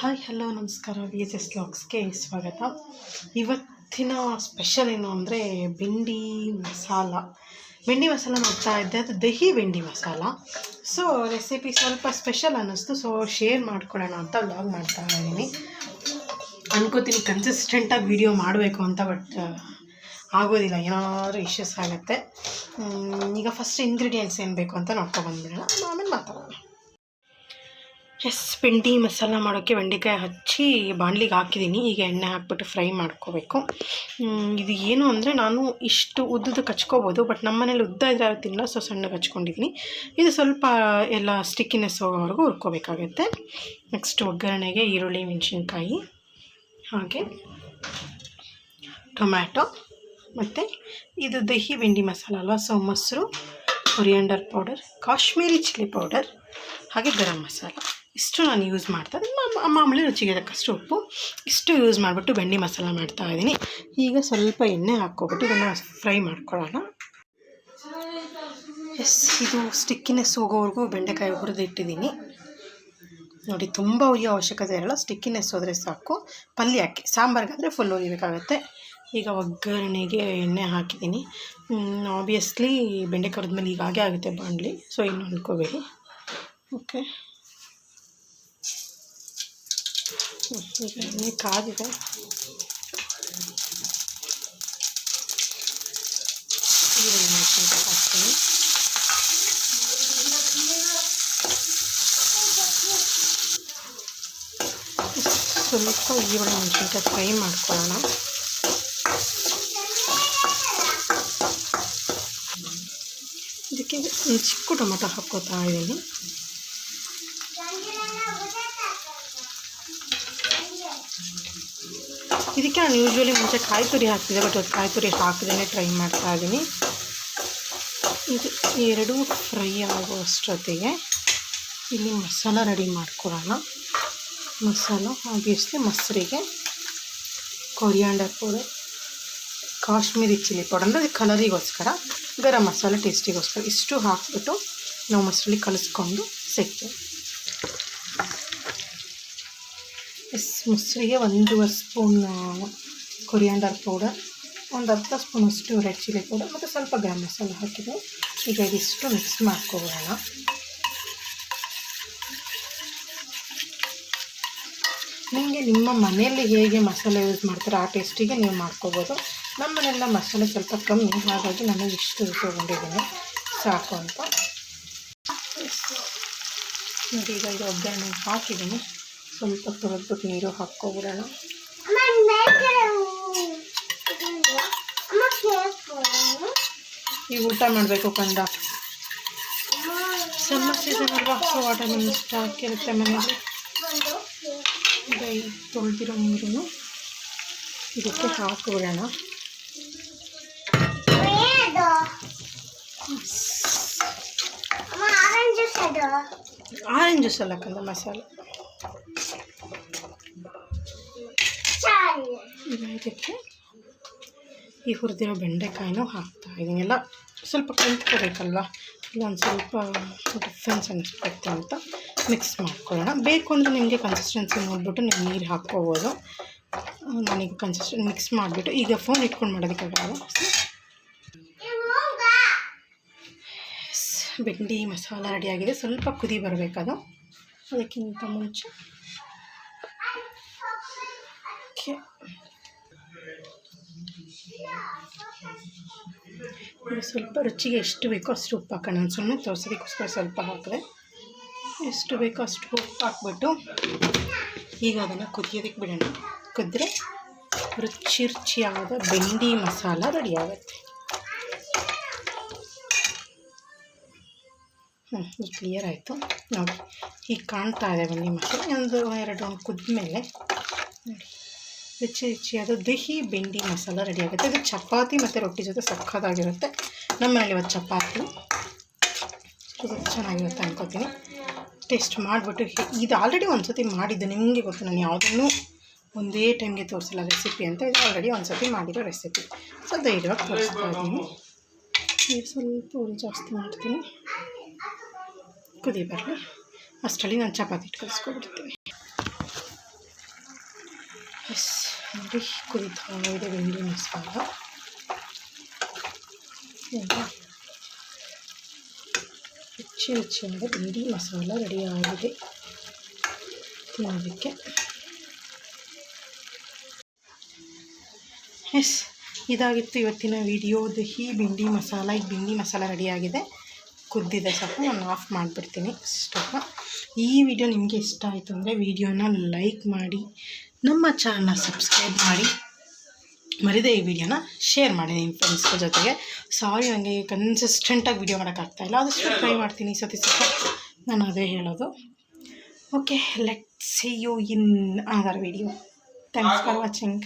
Hi, hello, ನಮಸ್ಕಾರ. V S S ಲಾಗ್ಸ್ಗೆ ಸ್ವಾಗತ. ಇವತ್ತಿನ ಸ್ಪೆಷಲ್ ಏನು ಅಂದರೆ ಬೆಂಡಿ ಮಸಾಲ. ಬೆಂಡಿ ಮಸಾಲ ಮಾಡ್ತಾ ಇದ್ದೆ. ಅದು ದಹಿ ಬೆಂಡಿ ಮಸಾಲ. ಸೊ ರೆಸಿಪಿ ಸ್ವಲ್ಪ ಸ್ಪೆಷಲ್ ಅನ್ನಿಸ್ತು. ಸೊ ಶೇರ್ ಮಾಡ್ಕೊಳ್ಳೋಣ ಅಂತ ವ್ಲಾಗ್ ಮಾಡ್ತಾ ಇದ್ದೀನಿ. ಅನ್ಕೋತೀನಿ ಕನ್ಸಿಸ್ಟೆಂಟಾಗಿ ವಿಡಿಯೋ ಮಾಡಬೇಕು ಅಂತ ಬಟ್ ಆಗೋದಿಲ್ಲ. ಏನಾದರೂ ಇಶ್ಯೂಸ್ ಆಗುತ್ತೆ. ಈಗ ಫಸ್ಟ್ ಇಂಗ್ರೀಡಿಯೆಂಟ್ಸ್ ಏನು ಬೇಕು ಅಂತ ನೋಡ್ಕೊಬಂದ್ಬಿಡೋಣ ಆಮೇಲೆ ಮಾತಾಡೋಣ. ಎಸ್ ಬೆಂಡಿ ಮಸಾಲ ಮಾಡೋಕ್ಕೆ ಬೆಂಡೆಕಾಯಿ ಹಚ್ಚಿ ಬಾಣಲಿಗೆ ಹಾಕಿದ್ದೀನಿ ಈಗ ಎಣ್ಣೆ ಹಾಕ್ಬಿಟ್ಟು ಫ್ರೈ ಮಾಡ್ಕೋಬೇಕು. ಇದು ಏನು ಅಂದರೆ ನಾನು ಇಷ್ಟು ಉದ್ದದ ಕಚ್ಕೋಬೋದು ಬಟ್ ನಮ್ಮ ಮನೇಲಿ ಉದ್ದ ಇದ್ರೆ ತಿನ್ನಲ್ಲ ಸೊ ಸಣ್ಣಗೆ ಹಚ್ಕೊಂಡಿದ್ದೀನಿ ಇದು ಸ್ವಲ್ಪ, ಎಲ್ಲ ಸ್ಟಿಕ್ಕಿನೆಸ್ ಹೋಗೋವರೆಗೂ ಹುರ್ಕೋಬೇಕಾಗತ್ತೆ. ನೆಕ್ಸ್ಟ್ ಒಗ್ಗರಣೆಗೆ ಈರುಳ್ಳಿ, ಮೆಣಸಿನ್ಕಾಯಿ, ಹಾಗೆ ಟೊಮ್ಯಾಟೊ, ಮತ್ತು ಇದು ದಹಿ ಬೆಂಡಿ ಮಸಾಲ ಅಲ್ವಾ? ಸೊ ಮೊಸರು coriander powder Kashmiri chilli powder ಹಾಗೆ ಗರಂ ಮಸಾಲ. ಇಷ್ಟು ನಾನು ಯೂಸ್ ಮಾಡ್ತಾ ಮಾಮೂಲಿ ರುಚಿಗೆ ತಕ್ಕಷ್ಟು ಉಪ್ಪು, ಇಷ್ಟು ಯೂಸ್ ಮಾಡಿಬಿಟ್ಟು ಬೆಣ್ಣೆ ಮಸಾಲ ಮಾಡ್ತಾ ಇದ್ದೀನಿ. ಈಗ ಸ್ವಲ್ಪ ಎಣ್ಣೆ ಹಾಕ್ಕೊಬಿಟ್ಟು ಇದನ್ನು ಫ್ರೈ ಮಾಡ್ಕೊಳ್ಳೋಣ. ಎಸ್ ಇದು ಸ್ಟಿಕ್ಕಿನೆಸ್ ಹೋಗೋವರೆಗೂ ಬೆಂಡೆಕಾಯಿ ಹುರಿದಿಟ್ಟಿದ್ದೀನಿ ನೋಡಿ, ತುಂಬ ಉಯ್ಯೋ ಅವಶ್ಯಕತೆ ಇರಲ್ಲ ಸ್ಟಿಕ್ಕಿನೆಸ್ ಹೋದರೆ ಸಾಕು. ಪಲ್ಯಕ್ಕೆ ಸಾಂಬಾರ್ಗಾದರೆ ಫುಲ್ ಉರಿಬೇಕಾಗತ್ತೆ ಈಗ ಒಗ್ಗರಣೆಗೆ ಎಣ್ಣೆ ಹಾಕಿದ್ದೀನಿ. ಆಬ್ವಿಯಸ್ಲಿ ಬೆಂಡೆ ಕರೆದ್ಮೇಲೆ ಈಗ ಹಾಗೆ ಆಗುತ್ತೆ ಬಾಂಡ್ಲಿ ಸೊ ಇನ್ನು ಅಂದ್ಕೋಬೇಡಿ ಓಕೆ ಈಗ ಕಾದಿದೆ ಈರುಳ್ಳಿ ಹಾಕ್ತೀನಿ ಸ್ವಲ್ಪ ಈರುಳ್ಳಿ, ಮೆಣಸಿನ್ಕಾಯಿ ಫ್ರೈ ಮಾಡ್ಕೊಳ್ಳೋಣ. ಇದಕ್ಕೆ ಒಂದು ಚಿಕ್ಕ ಟೊಮೊಟೊ ಹಾಕ್ಕೋತಾ ಇದ್ದೀನಿ. ಇದಕ್ಕೆ ನಾನು ಯೂಶ್ವಲಿ ಮುಂಚೆ ಕಾಯಿ ತುರಿ ಹಾಕ್ತಿದ್ದೆ ಬಟ್ ಇವತ್ತು ಕಾಯಿ ತುರಿ ಹಾಕದೇ ಟ್ರೈ ಮಾಡ್ತಾ ಇದ್ದೀನಿ ಇದು ಎರಡೂ ಫ್ರೈ ಆಗುವಷ್ಟೊತ್ತಿಗೆ ಇಲ್ಲಿ ಮಸಾಲ ರೆಡಿ ಮಾಡ್ಕೊಳ್ಳೋಣ masala obviously ಮೊಸರಿಗೆ coriander powder Kashmiri chilli powder ಅಂದರೆ ಅದು ಕಲರಿಗೋಸ್ಕರ ಗರಂ ಮಸಾಲ ಟೇಸ್ಟಿಗೋಸ್ಕರ ಇಷ್ಟು ಹಾಕಿಬಿಟ್ಟು ನಾವು ಮೊಸರಲ್ಲಿ ಕಲಿಸ್ಕೊಂಡು ಸಿಗ್ತೇವೆ ಎಸ್ ಮೊಸರಿಗೆ ಒಂದೂವರೆ ಸ್ಪೂನ್ ಕೊರಿಯಾಂಡರ್ ಪೌಡರ್ ಒಂದು ಅರ್ಧ ಸ್ಪೂನಷ್ಟು ರೆಡ್ ಚಿಲ್ಲಿ ಪೌಡರ್ ಮತ್ತು ಸ್ವಲ್ಪ ಗರಂ ಮಸಾಲ ಹಾಕಿದೆ. ಈಗ ಇದಿಷ್ಟು ಮಿಕ್ಸ್ ಮಾಡ್ಕೊಬಿಡೋಣ ನಿಮಗೆ ನಿಮ್ಮ ಮನೆಯಲ್ಲಿ ಹೇಗೆ ಮಸಾಲೆ ಯೂಸ್ ಮಾಡ್ತಾರೆ, ಆ ಟೇಸ್ಟಿಗೆ ನೀವು ಮಾಡ್ಕೋಬೋದು. ನಮ್ಮ ಮನೆಯಲ್ಲ ಮಸಾಲೆ ಸ್ವಲ್ಪ ಕಮ್ಮಿ, ಹಾಗಾಗಿ ನಾನು ಇಷ್ಟು ತೊಗೊಂಡಿದ್ದೀನಿ ಸಾಕು ಅಂತ. ನೋಡಿ, ಈಗ ಇದು ಒಗ್ಗರಣೆ ಹಾಕಿದ್ದೀನಿ. ಸ್ವಲ್ಪ ತೊಳೆದ್ಬಿಟ್ಟು ನೀರು ಹಾಕ್ಕೊಬಿಡೋಣ ಈಗ ಊಟ ಮಾಡಬೇಕು ಕಂಡ ಸಮ್ಮರ್ ಸೀಸನ್ ಅಲ್ವಾ ಸೊ ವಾಟರ್ ಮೆಲನ್ ಸ್ಟಾಕ್ ಇರುತ್ತೆ ಮನೆಯಲ್ಲಿ ಈಗ ತೊಳೆದಿರೋ ನೀರನ್ನು ಇದಕ್ಕೆ ಹಾಕಿಬಿಡೋಣ ಆರೆಂಜ್ ಜ್ಯೂಸ್ ಅಲ್ಲ ಕಂದ ಮಸಾಲೆ ಇದಕ್ಕೆ ಈ ಹುರಿದಿರೋ ಬೆಂಡೆಕಾಯಿನೂ ಹಾಕ್ತಾ ಇದ್ದೀನಿ ಎಲ್ಲ ಸ್ವಲ್ಪ ಕಲಿತ್ಕೋಬೇಕಲ್ವ ಇಲ್ಲ ಒಂದು ಸ್ವಲ್ಪ ಡಿಫ್ರೆನ್ಸ್ ಅನಿಸ್ಬೇಕು ಅಂತ ಮಿಕ್ಸ್ ಮಾಡ್ಕೊಳ್ಳೋಣ. ಬೇಕು ಅಂದರೆ ನಿಮಗೆ ಕನ್ಸಿಸ್ಟೆನ್ಸಿ ನೋಡಿಬಿಟ್ಟು ನೀವು ನೀರು ಹಾಕ್ಕೋಬೋದು. ನನಗೆ ಕನ್ಸಿಸ್ಟೆನ್ಸಿ ಮಿಕ್ಸ್ ಮಾಡಿಬಿಟ್ಟು ಈಗ ಫೋನ್ ಇಟ್ಕೊಂಡು ಮಾಡೋದಕ್ಕಾಗಲ್ಲ ಬೆಂಡಿ ಮಸಾಲ ರೆಡಿಯಾಗಿದೆ ಸ್ವಲ್ಪ ಕುದಿ ಬರಬೇಕದು. ಅದಕ್ಕಿಂತ ಮುಂಚೆ ಸ್ವಲ್ಪ ರುಚಿಗೆ ಎಷ್ಟು ಬೇಕೋ ಅಷ್ಟು ಉಪ್ಪು ಹಾಕೋಣ. ನಾನು ಸುಮ್ಮನೆ ತೋರಿಸೋದಕ್ಕೋಸ್ಕರ ಸ್ವಲ್ಪ ಹಾಕಿದೆ. ಎಷ್ಟು ಬೇಕೋ ಅಷ್ಟು ಉಪ್ಪು ಹಾಕ್ಬಿಟ್ಟು ಈಗ ಅದನ್ನು ಕುದಿಯೋದಕ್ಕೆ ಬಿಡೋಣ. ಕುದ್ರೆ ರುಚಿ ರುಚಿಯಾದ ಬೆಂಡಿ ಮಸಾಲ ರೆಡಿ ಆಗುತ್ತೆ ಹ್ಞೂ ಕ್ಲಿಯರ್ ಆಯಿತು. ನೋಡಿ, ಈಗ ಕಾಣ್ತಾ ಇದೆ ಬೆಂಡಿ ಮಸಾಲ. ಒಂದು, ಎರಡು ಕುದ್ದ ಮೇಲೆ ನೋಡಿ. ರುಚಿ ರುಚಿಯಾದ ದಹಿ, ಬೆಂಡಿ ಮಸಾಲ ರೆಡಿ ಆಗುತ್ತೆ. ಇದು ಚಪಾತಿ ಮತ್ತು ರೊಟ್ಟಿ ಜೊತೆ ಸಕ್ಕತ್ತಾಗಿರುತ್ತೆ ನಮ್ಮ ಮನೇಲಿ ಇವತ್ತು ಚಪಾತಿ. ಚೆನ್ನಾಗಿರುತ್ತೆ ಅನ್ಕೋತೀನಿ. ಟೇಸ್ಟ್ ಮಾಡಿಬಿಟ್ಟು ಇದು ಆಲ್ರೆಡಿ ಒಂದು ಸತಿ ಮಾಡಿದ್ದು. ನಿಮಗೆ ಗೊತ್ತು, ನಾನು ಯಾವುದನ್ನು ಒಂದೇ ಟೈಮ್ಗೆ ತೋರಿಸಿಲ್ಲ ರೆಸಿಪಿ ಅಂತ. ಇದು ಆಲ್ರೆಡಿ ಒಂದು ಸತಿ ಮಾಡಿರೋ ರೆಸಿಪಿ ಸೊ ಧೈರ್ಯವಾಗಿ ತೋರಿಸ್ತಾ ಇದ್ದೀನಿ. ನೀರು ಸ್ವಲ್ಪ ಹುಳಿ ಜಾಸ್ತಿ ಮಾಡ್ತೀನಿ. ಕುದಿ ಬರಲಿ ಅಷ್ಟರಲ್ಲಿ ನಾನು ಚಪಾತಿ ಇಟ್ಟು ಕಲಿಸ್ಕೊಬಿಡ್ತೀನಿ. ನೋಡಿ ಕುದಿತಾ ಇದೆ ಬೆಂಡಿ ಮಸಾಲ ರುಚಿ ರುಚಿಯಾದ ಬೆಂಡಿ ಮಸಾಲ ರೆಡಿ ಆಗಿದೆ ತಿನ್ನೋದಕ್ಕೆ ಎಸ್ ಇದಾಗಿತ್ತು ಇವತ್ತಿನ ವಿಡಿಯೋ ದಹಿ ಬಿಂಡಿ ಮಸಾಲ ಈಗ ಬಿಂಡಿ ಮಸಾಲ ರೆಡಿಯಾಗಿದೆ ಕುದ್ದಿದೆ ಸ್ವಲ್ಪ ನಾನು ಆಫ್ ಮಾಡಿಬಿಡ್ತೀನಿ ಸ್ಟವ್ನ ಈ ವಿಡಿಯೋ ನಿಮಗೆ ಇಷ್ಟ ಆಯಿತು ಅಂದರೆ ವಿಡಿಯೋನ ಲೈಕ್ ಮಾಡಿ ನಮ್ಮ ಚಾನಲ್ನ ಸಬ್ಸ್ಕ್ರೈಬ್ ಮಾಡಿ ಮರಿದೇ ಈ ವಿಡಿಯೋನ ಶೇರ್ ಮಾಡಿ ನಿಮ್ಮ ಫ್ರೆಂಡ್ಸ್ಗಳ ಜೊತೆಗೆ. ಸಾರಿ ನನಗೆ ಕನ್ಸಿಸ್ಟೆಂಟಾಗಿ ವಿಡಿಯೋ ಮಾಡೋಕ್ಕಾಗ್ತಾಯಿಲ್ಲ ಆದಷ್ಟು ಟ್ರೈ ಮಾಡ್ತೀನಿ ಈ ಸತಿ ಸತ ನಾನು ಅದೇ ಹೇಳೋದು. Okay let see you in other video thanks for watching